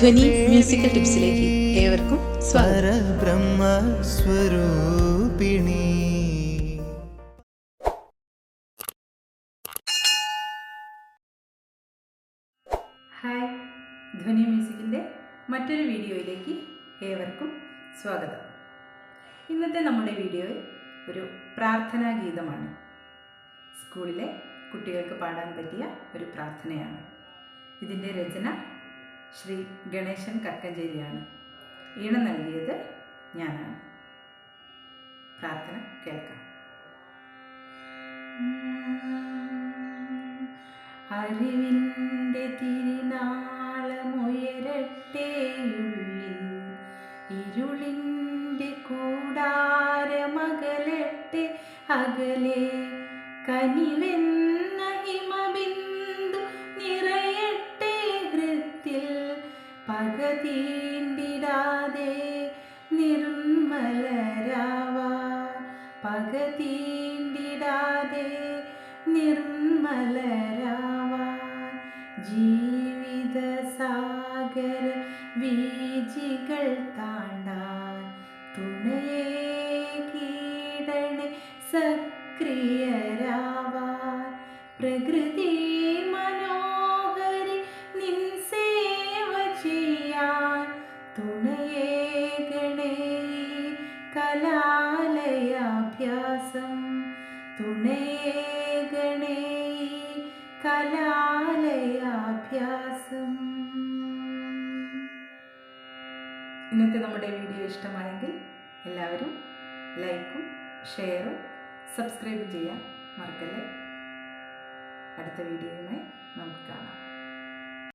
ധ്വനി musical ടിപ്സിലേക്ക് ഏവർക്കും സ്വാഗതം. പരബ്രഹ്മസ്വരൂപിണി. Hi ധ്വനി മ്യൂസിക്കിന്റെ മറ്റൊരു വീഡിയോയിലേക്ക് ഏവർക്കും സ്വാഗതം. ഇന്നത്തെ നമ്മുടെ വീഡിയോയിൽ ഒരു പ്രാർത്ഥനാ ഗീതമാണ്. സ്കൂളിലെ കുട്ടികൾക്ക് പാടാൻ പറ്റിയ ഒരു പ്രാർത്ഥനയാണ്. ഇതിന്റെ രചന ശ്രീ ഗണേശൻ കക്കഞ്ചേരിയാണ് ഈണം നൽകിയത് ഞാനാണ്. പ്രാർത്ഥന കേൾക്കാം. അറിവിന്റെ തിരിനാളമുയരട്ടെ ഇരുളിന്റെ കൂടാരമകലട്ടെ അകലെ കനിവെന്ന ഹിമബിന്ദു പക തീണ്ടിടാതെ നിർമ്മലരാവാ പക തീണ്ടിടാതെ നിർമ്മലരാവാൻ. ജീവിത സാഗര വീജികൾ താണ്ടാൻ. തുണയേ കീടണെ സക്രിയരാവാൻ. പ്രകൃതി ഗണേ കലാലയാഭ്യാസം. തുണേ ഗണേ കലാലയാഭ്യാസം. ഇന്നത്തെ നമ്മുടെ വീഡിയോ ഇഷ്ടമായെങ്കിൽ എല്ലാവരും ലൈക്കും ഷെയറും സബ്സ്ക്രൈബ് ചെയ്യാൻ മറക്കല്ലേ? അടുത്ത വീഡിയോയുമായി നമുക്ക് കാണാം.